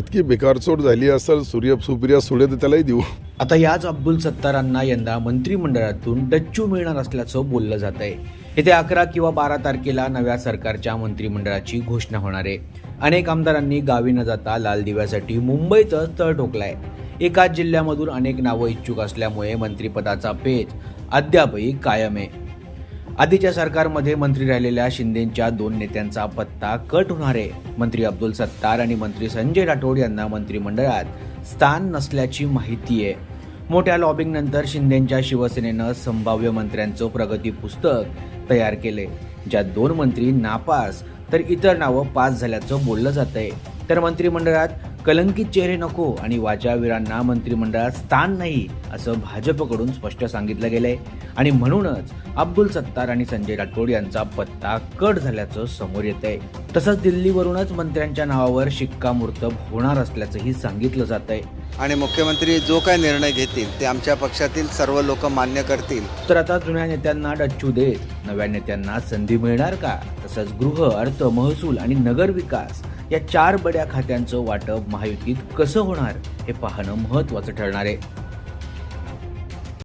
इतकी बेकारचोट झाली असेल सूर्य सुप्रिया सुळे तर त्यालाही देऊ. आता याच अब्दुल सत्तारांना यंदा मंत्रिमंडळातून डच्चू मिळणार असल्याचं बोललं जात आहे येत्या अकरा किंवा बारा तारखेला नव्या सरकारच्या मंत्रिमंडळाची घोषणा होणार आहे. अनेक आमदारांनी गावी न जाता लाल दिव्यासाठी मुंबईतच तळ ठोकलाय. एकाच जिल्ह्यामधून अनेक नावं इच्छुक असल्यामुळे मंत्रिपदाचा पेच अद्यापही कायम आहे. आधीच्या सरकारमध्ये मंत्री राहिलेल्या शिंदेच्या दोन नेत्यांचा पत्ता कट होणार. आहे मंत्री अब्दुल सत्तार आणि मंत्री संजय राठोड यांना मंत्रिमंडळात स्थान नसल्याची माहिती आहे. मोठ्या लॉबिंग नंतर शिंदेच्या शिवसेनेनं संभाव्य मंत्र्यांचं प्रगती पुस्तक तयार केले. ज्यात दोन मंत्री नापास तर इतर नावं पास झाल्याचं बोललं जात आहे तर मंत्रिमंडळात कलंकित चेहरे नको आणि वाचावीरांना मंत्रिमंडळात स्थान नाही असं भाजपकडून स्पष्ट सांगितलं गेलंय. आणि म्हणूनच अब्दुल सत्तार आणि संजय राठोड यांचा पत्ता कट झाल्याचं समोर येत आहे तसंच दिल्लीवरूनच मंत्र्यांच्या नावावर शिक्कामोर्तब होणार असल्याचंही सांगितलं जात आहे आणि मुख्यमंत्री जो काय निर्णय घेतील ते आमच्या पक्षातील सर्व लोक मान्य करतील. तर आता जुन्या नेत्यांना डच्चू देत नव्या नेत्यांना संधी मिळणार का? तसंच गृह अर्थ महसूल आणि नगर विकास या चार बड्या खात्यांचं वाटप महायुतीत कसं होणार हे पाहणं महत्वाचं ठरणार आहे.